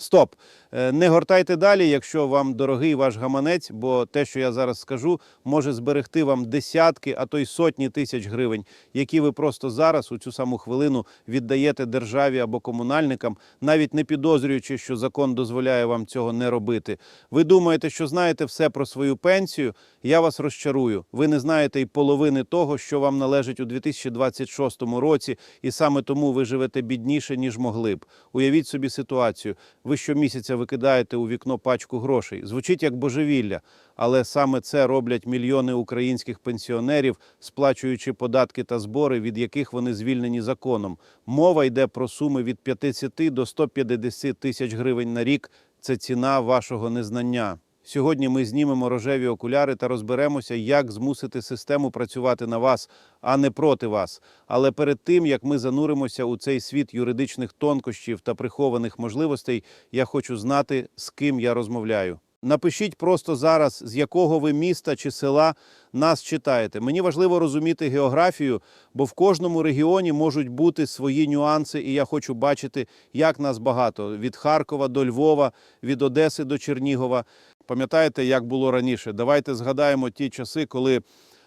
Стоп. Е, Не гортайте далі, якщо вам дорогий ваш гаманець, бо те, що я зараз скажу, може зберегти вам десятки, а то й сотні тисяч гривень, які ви просто зараз у цю саму хвилину віддаєте державі або комунальникам, навіть не підозрюючи, що закон дозволяє вам цього не робити. Ви думаєте, що знаєте все про свою пенсію? Я вас розчарую. Ви не знаєте й половини того, що вам належить у 2026 році, і саме тому ви живете бідніше, ніж могли б. Уявіть собі ситуацію. Ви щомісяця викидаєте у вікно пачку грошей. Звучить як божевілля, але саме це роблять мільйони українських пенсіонерів, сплачуючи податки та збори, від яких вони звільнені законом. Мова йде про суми від 50 до 150 тисяч гривень на рік. Це ціна вашого незнання. Сьогодні ми знімемо рожеві окуляри та розберемося, як змусити систему працювати на вас, а не проти вас. Але перед тим як ми зануримося у цей світ юридичних тонкощів та прихованих можливостей, я хочу знати, з ким я розмовляю. Напишіть просто зараз, з якого ви міста чи села нас читаєте. Мені важливо розуміти географію, бо в кожному регіоні можуть бути свої нюанси, і я хочу бачити, як нас багато від Харкова до Львова, від Одеси до Чернігова. Пам'ятаєте, як було раніше? Давайте згадаємо ті часи, коли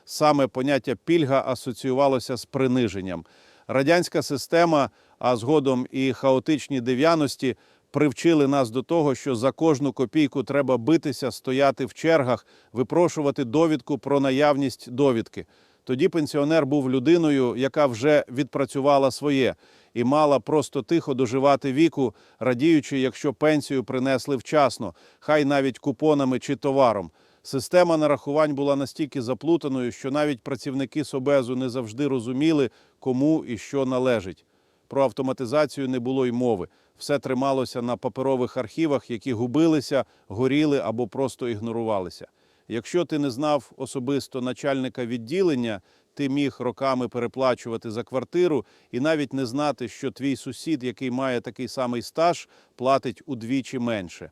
саме поняття пільга асоціювалося з приниженням. Радянська система, а згодом і хаотичні дев'яності привчили нас до того, що за кожну копійку треба битися, стояти в чергах, випрошувати довідку про наявність довідки. Тоді пенсіонер був людиною, яка вже відпрацювала своє і мала просто тихо доживати віку, радіючи, якщо пенсію принесли вчасно, хай навіть купонами чи товаром. Система нарахувань була настільки заплутаною, що навіть працівники Собезу не завжди розуміли, кому і що належить. Про автоматизацію не було й мови. Все трималося на паперових архівах, які губилися, горіли або просто ігнорувалися. Якщо ти не знав особисто начальника відділення, ти міг роками переплачувати за квартиру і навіть не знати, що твій сусід, який має такий самий стаж, платить удвічі менше.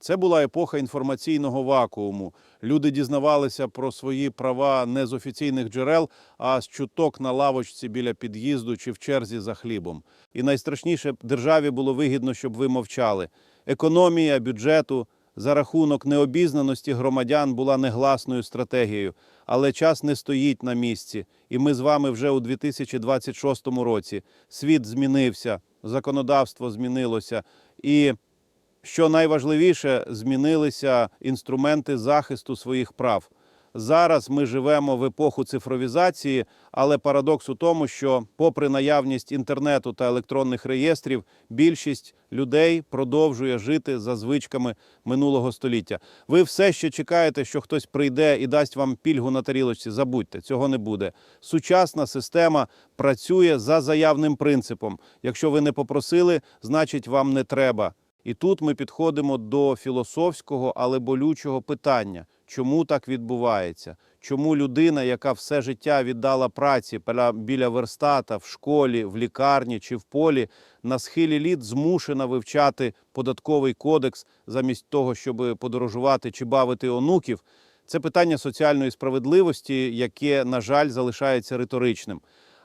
Це була епоха інформаційного вакууму. Люди дізнавалися про свої права не з офіційних джерел, а з чуток на лавочці біля під'їзду чи в черзі за хлібом. І найстрашніше державі було вигідно, щоб ви мовчали. Економія бюджету за рахунок необізнаності громадян була негласною стратегією, але час не стоїть на місці, і ми з вами вже у 2026 році. Світ змінився, законодавство змінилося і. Що найважливіше, змінилися інструменти захисту своїх прав. Зараз ми живемо в епоху цифровізації, але парадокс у тому, що, попри наявність інтернету та електронних реєстрів, більшість людей продовжує жити за звичками минулого століття. Ви все ще чекаєте, що хтось прийде і дасть вам пільгу на тарілочці. Забудьте, цього не буде. Сучасна система працює за заявним принципом. Якщо ви не попросили, значить вам не треба. І тут ми підходимо до філософського, але болючого питання: чому так відбувається? Чому людина, яка все життя віддала праці біля- верстата, в школі, в лікарні чи в полі, на схилі літ змушена вивчати податковий кодекс замість того, щоб подорожувати чи бавити онуків? Це питання соціальної справедливості, яке, на жаль, залишається риторичним.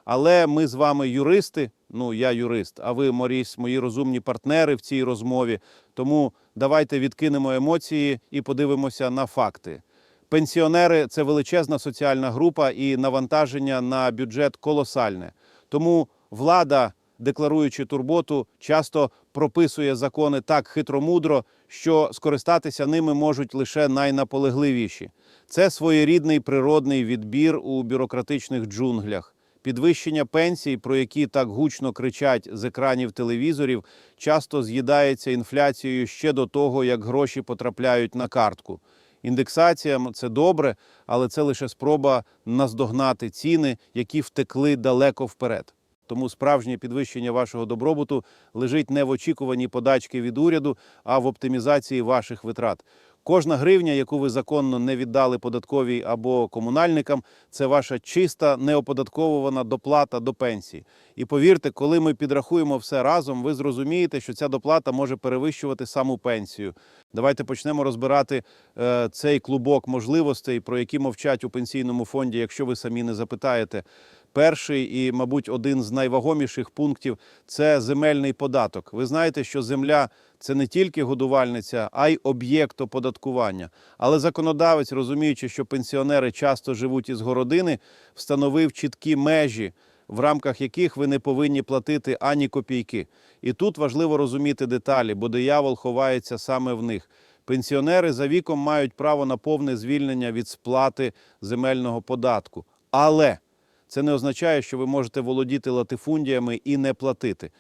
Але ми з вами юристи. Ну, я юрист, а ви, Моріс, мої розумні партнери в цій розмові. Тому давайте відкинемо емоції і подивимося на факти. Пенсіонери це величезна соціальна група, і навантаження на бюджет колосальне. Тому влада, декларуючи турботу, часто прописує закони так хитромудро, що скористатися ними можуть лише найнаполегливіші. Це своєрідний природний відбір у бюрократичних джунглях. Підвищення пенсій, про які так гучно кричать з екранів телевізорів, часто з'їдається інфляцією ще до того, як гроші потрапляють на картку. Індексація – це добре, але це лише спроба наздогнати ціни, які втекли далеко вперед. Тому справжнє підвищення вашого добробуту лежить не в очікуванні подачки від уряду, а в оптимізації ваших витрат. Кожна гривня, яку ви законно не віддали податковій або комунальникам, це ваша чиста неоподатковувана доплата до пенсії. І повірте, коли ми підрахуємо все разом, ви зрозумієте, що ця доплата може перевищувати саму пенсію. Давайте почнемо розбирати е, цей клубок можливостей, про які мовчать у пенсійному фонді, якщо ви самі не запитаєте. Перший і, мабуть, один з найвагоміших пунктів це земельний податок. Ви знаєте, що земля це не тільки годувальниця, а й об'єкт оподаткування. Але законодавець, розуміючи, що пенсіонери часто живуть із городини, встановив чіткі межі, в рамках яких ви не повинні платити ані копійки. І тут важливо розуміти деталі, бо диявол ховається саме в них. Пенсіонери за віком мають право на повне звільнення від сплати земельного податку. Але це не означає, що ви можете володіти латифундіями і не платити.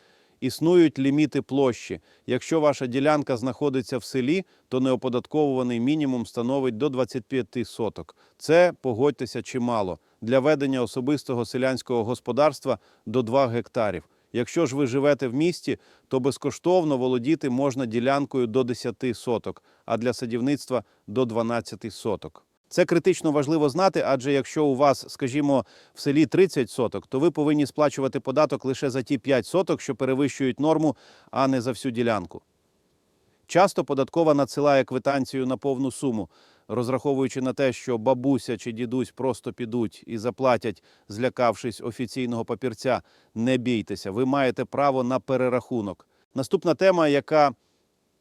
Існують ліміти площі. Якщо ваша ділянка знаходиться в селі, то неоподатковуваний мінімум становить до 25 соток. Це, погодьтеся, чимало. Для ведення особистого селянського господарства до 2 гектарів. Якщо ж ви живете в місті, то безкоштовно володіти можна ділянкою до 10 соток, а для садівництва до 12 соток. Це критично важливо знати, адже якщо у вас, скажімо, в селі 30 соток, то ви повинні сплачувати податок лише за ті 5 соток, що перевищують норму, а не за всю ділянку. Часто податкова надсилає квитанцію на повну суму, розраховуючи на те, що бабуся чи дідусь просто підуть і заплатять, злякавшись офіційного папірця. Не бійтеся, ви маєте право на перерахунок. Наступна тема, яка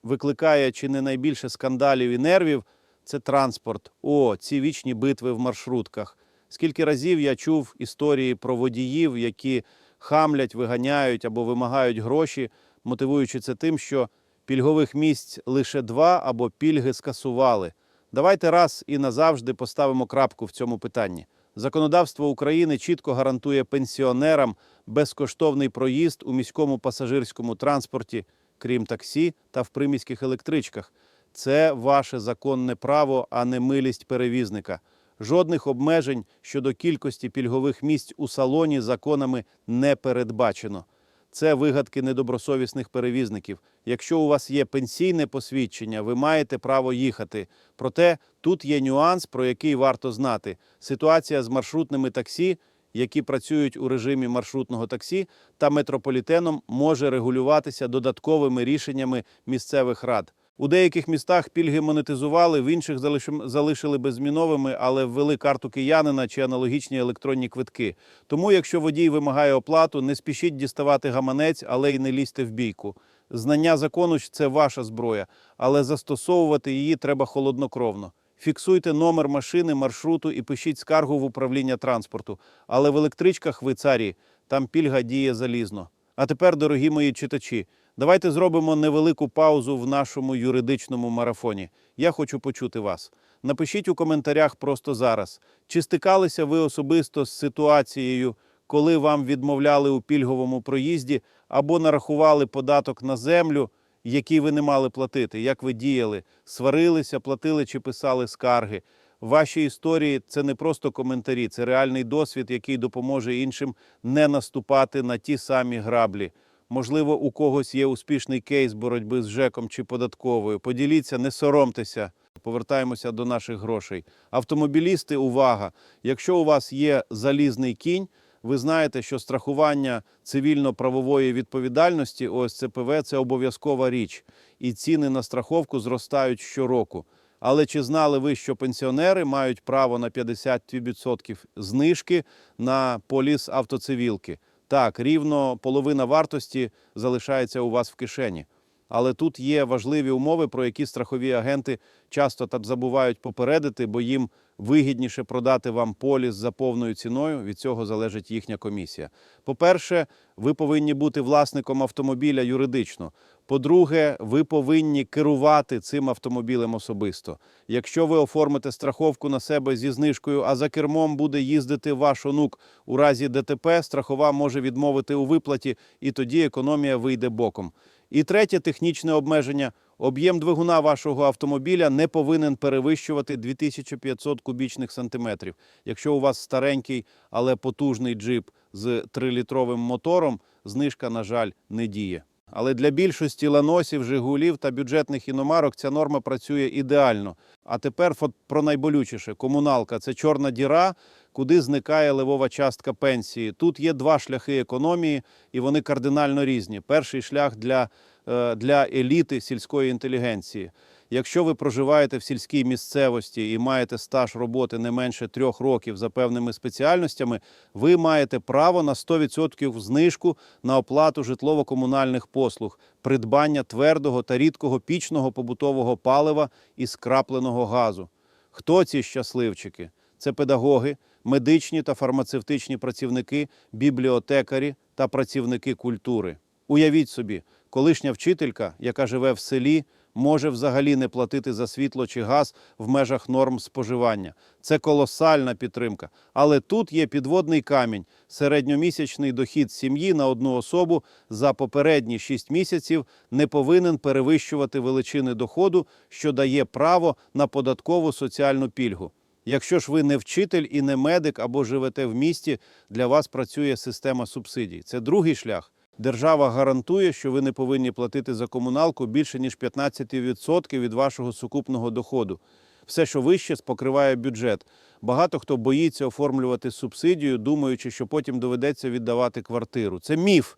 викликає чи не найбільше скандалів і нервів, це транспорт. О, ці вічні битви в маршрутках. Скільки разів я чув історії про водіїв, які хамлять, виганяють або вимагають гроші, мотивуючи це тим, що пільгових місць лише два або пільги скасували. Давайте раз і назавжди поставимо крапку в цьому питанні. Законодавство України чітко гарантує пенсіонерам безкоштовний проїзд у міському пасажирському транспорті, крім таксі та в приміських електричках. Це ваше законне право, а не милість перевізника. Жодних обмежень щодо кількості пільгових місць у салоні законами не передбачено. Це вигадки недобросовісних перевізників. Якщо у вас є пенсійне посвідчення, ви маєте право їхати. Проте тут є нюанс, про який варто знати. Ситуація з маршрутними таксі, які працюють у режимі маршрутного таксі, та метрополітеном може регулюватися додатковими рішеннями місцевих рад. У деяких містах пільги монетизували, в інших залишили беззміновими, але ввели карту киянина чи аналогічні електронні квитки. Тому, якщо водій вимагає оплату, не спішіть діставати гаманець, але й не лізьте в бійку. Знання закону це ваша зброя, але застосовувати її треба холоднокровно. Фіксуйте номер машини, маршруту і пишіть скаргу в управління транспорту. Але в електричках ви царі, там пільга діє залізно. А тепер, дорогі мої читачі, давайте зробимо невелику паузу в нашому юридичному марафоні. Я хочу почути вас. Напишіть у коментарях просто зараз, чи стикалися ви особисто з ситуацією, коли вам відмовляли у пільговому проїзді або нарахували податок на землю, який ви не мали платити, як ви діяли, сварилися, платили чи писали скарги. Ваші історії це не просто коментарі, це реальний досвід, який допоможе іншим не наступати на ті самі граблі. Можливо, у когось є успішний кейс боротьби з ЖЕКом чи податковою. Поділіться, не соромтеся. Повертаємося до наших грошей. Автомобілісти, увага! Якщо у вас є залізний кінь, ви знаєте, що страхування цивільно-правової відповідальності ОСЦПВ це обов'язкова річ, і ціни на страховку зростають щороку. Але чи знали ви, що пенсіонери мають право на 50% знижки на поліс автоцивілки? Так, рівно половина вартості залишається у вас в кишені. Але тут є важливі умови, про які страхові агенти часто так забувають попередити, бо їм вигідніше продати вам поліс за повною ціною. Від цього залежить їхня комісія. По-перше, ви повинні бути власником автомобіля юридично. По-друге, ви повинні керувати цим автомобілем особисто. Якщо ви оформите страховку на себе зі знижкою, а за кермом буде їздити ваш онук у разі ДТП, страхова може відмовити у виплаті, і тоді економія вийде боком. І третє технічне обмеження. Об'єм двигуна вашого автомобіля не повинен перевищувати 2500 кубічних сантиметрів. Якщо у вас старенький, але потужний джип з 3-літровим мотором, знижка, на жаль, не діє. Але для більшості ланосів, жигулів та бюджетних іномарок ця норма працює ідеально. А тепер про найболючіше комуналка це чорна діра, куди зникає левова частка пенсії. Тут є два шляхи економії, і вони кардинально різні. Перший шлях для, е, для еліти сільської інтелігенції. Якщо ви проживаєте в сільській місцевості і маєте стаж роботи не менше трьох років за певними спеціальностями, ви маєте право на 100% знижку на оплату житлово-комунальних послуг, придбання твердого та рідкого пічного побутового палива і скрапленого газу. Хто ці щасливчики? Це педагоги, медичні та фармацевтичні працівники, бібліотекарі та працівники культури. Уявіть собі, колишня вчителька, яка живе в селі, може взагалі не платити за світло чи газ в межах норм споживання. Це колосальна підтримка. Але тут є підводний камінь. Середньомісячний дохід сім'ї на одну особу за попередні 6 місяців не повинен перевищувати величини доходу, що дає право на податкову соціальну пільгу. Якщо ж ви не вчитель і не медик або живете в місті, для вас працює система субсидій. Це другий шлях. Держава гарантує, що ви не повинні платити за комуналку більше ніж 15% від вашого сукупного доходу. Все, що вище, покриває бюджет. Багато хто боїться оформлювати субсидію, думаючи, що потім доведеться віддавати квартиру. Це міф.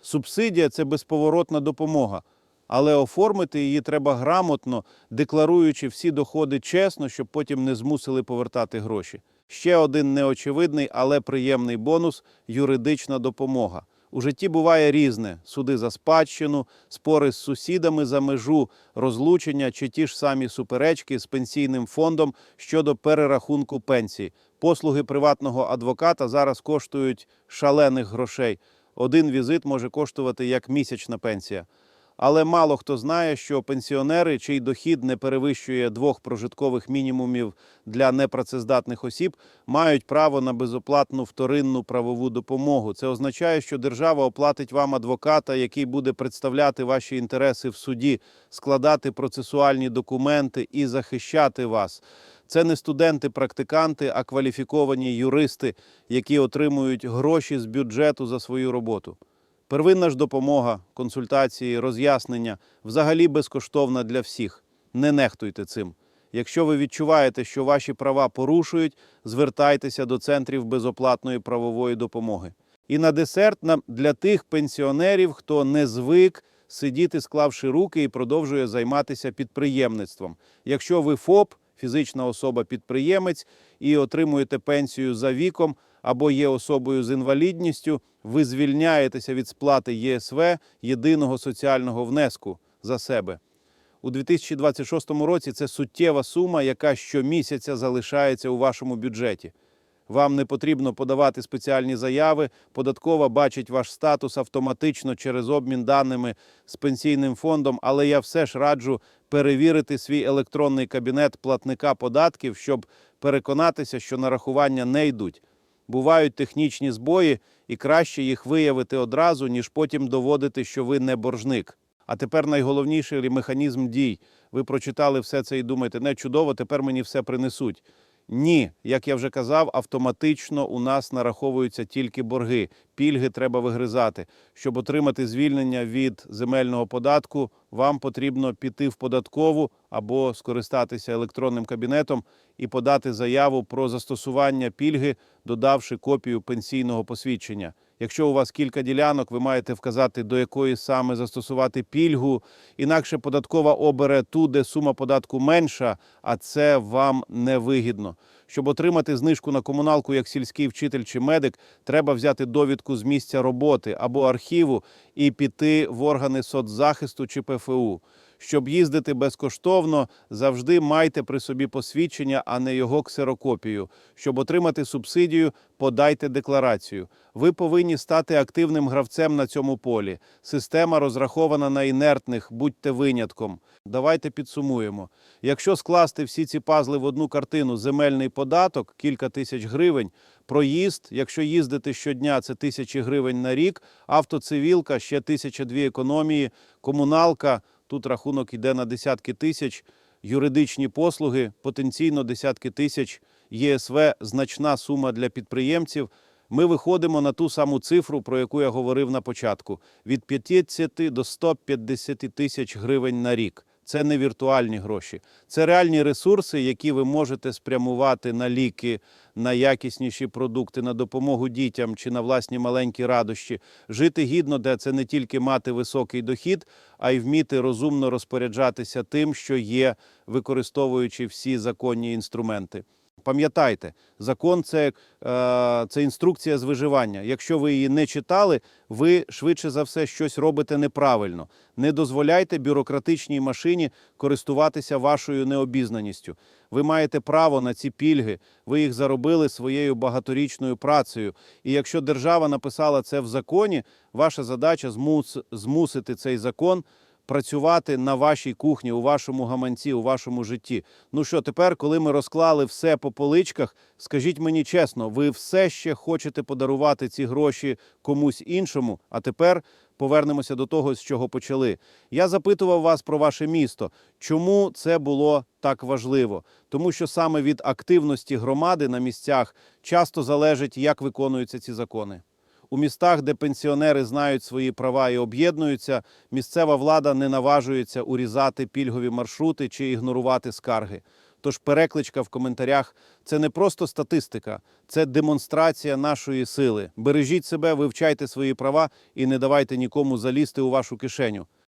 Субсидія це безповоротна допомога. Але оформити її треба грамотно, декларуючи всі доходи чесно, щоб потім не змусили повертати гроші. Ще один неочевидний, але приємний бонус юридична допомога. У житті буває різне: суди за спадщину, спори з сусідами за межу, розлучення чи ті ж самі суперечки з пенсійним фондом щодо перерахунку пенсії. Послуги приватного адвоката зараз коштують шалених грошей. Один візит може коштувати як місячна пенсія. Але мало хто знає, що пенсіонери, чий дохід не перевищує двох прожиткових мінімумів для непрацездатних осіб, мають право на безоплатну вторинну правову допомогу. Це означає, що держава оплатить вам адвоката, який буде представляти ваші інтереси в суді, складати процесуальні документи і захищати вас. Це не студенти-практиканти, а кваліфіковані юристи, які отримують гроші з бюджету за свою роботу. Первинна ж допомога, консультації, роз'яснення взагалі безкоштовна для всіх. Не нехтуйте цим. Якщо ви відчуваєте, що ваші права порушують, звертайтеся до центрів безоплатної правової допомоги. І на десерт для тих пенсіонерів, хто не звик сидіти, склавши руки і продовжує займатися підприємництвом. Якщо ви ФОП, фізична особа-підприємець, і отримуєте пенсію за віком або є особою з інвалідністю, ви звільняєтеся від сплати ЄСВ єдиного соціального внеску за себе. У 2026 році це суттєва сума, яка щомісяця залишається у вашому бюджеті. Вам не потрібно подавати спеціальні заяви. Податкова бачить ваш статус автоматично через обмін даними з пенсійним фондом, але я все ж раджу перевірити свій електронний кабінет платника податків, щоб переконатися, що нарахування не йдуть. Бувають технічні збої, і краще їх виявити одразу, ніж потім доводити, що ви не боржник. А тепер найголовніший механізм дій. Ви прочитали все це і думаєте, не чудово, тепер мені все принесуть. Ні, як я вже казав, автоматично у нас нараховуються тільки борги. Пільги треба вигризати. Щоб отримати звільнення від земельного податку, вам потрібно піти в податкову або скористатися електронним кабінетом і подати заяву про застосування пільги, додавши копію пенсійного посвідчення. Якщо у вас кілька ділянок, ви маєте вказати, до якої саме застосувати пільгу. Інакше податкова обере ту, де сума податку менша, а це вам невигідно. Щоб отримати знижку на комуналку як сільський вчитель чи медик, треба взяти довідку з місця роботи або архіву і піти в органи соцзахисту чи ПФУ. Щоб їздити безкоштовно, завжди майте при собі посвідчення, а не його ксерокопію. Щоб отримати субсидію, подайте декларацію. Ви повинні стати активним гравцем на цьому полі. Система розрахована на інертних, будьте винятком. Давайте підсумуємо. Якщо скласти всі ці пазли в одну картину, земельний податок кілька тисяч гривень, проїзд, якщо їздити щодня, це тисячі гривень на рік, автоцивілка ще тисяча дві економії, комуналка. Тут рахунок йде на десятки тисяч, юридичні послуги потенційно десятки тисяч, ЄСВ значна сума для підприємців. Ми виходимо на ту саму цифру, про яку я говорив на початку: від 50 до 150 тисяч гривень на рік. Це не віртуальні гроші, це реальні ресурси, які ви можете спрямувати на ліки, на якісніші продукти, на допомогу дітям чи на власні маленькі радощі. Жити гідно, де це не тільки мати високий дохід, а й вміти розумно розпоряджатися тим, що є, використовуючи всі законні інструменти. Пам'ятайте, закон це, е, це інструкція з виживання. Якщо ви її не читали, ви швидше за все щось робите неправильно. Не дозволяйте бюрократичній машині користуватися вашою необізнаністю. Ви маєте право на ці пільги, ви їх заробили своєю багаторічною працею. І якщо держава написала це в законі, ваша задача змус, змусити цей закон працювати на вашій кухні, у вашому гаманці, у вашому житті. Ну що, тепер, коли ми розклали все по поличках, скажіть мені чесно, ви все ще хочете подарувати ці гроші комусь іншому? А тепер повернемося до того, з чого почали. Я запитував вас про ваше місто. Чому це було так важливо? Тому що саме від активності громади на місцях часто залежить, як виконуються ці закони. У містах, де пенсіонери знають свої права і об'єднуються, місцева влада не наважується урізати пільгові маршрути чи ігнорувати скарги. Тож перекличка в коментарях це не просто статистика, це демонстрація нашої сили. Бережіть себе, вивчайте свої права і не давайте нікому залізти у вашу кишеню.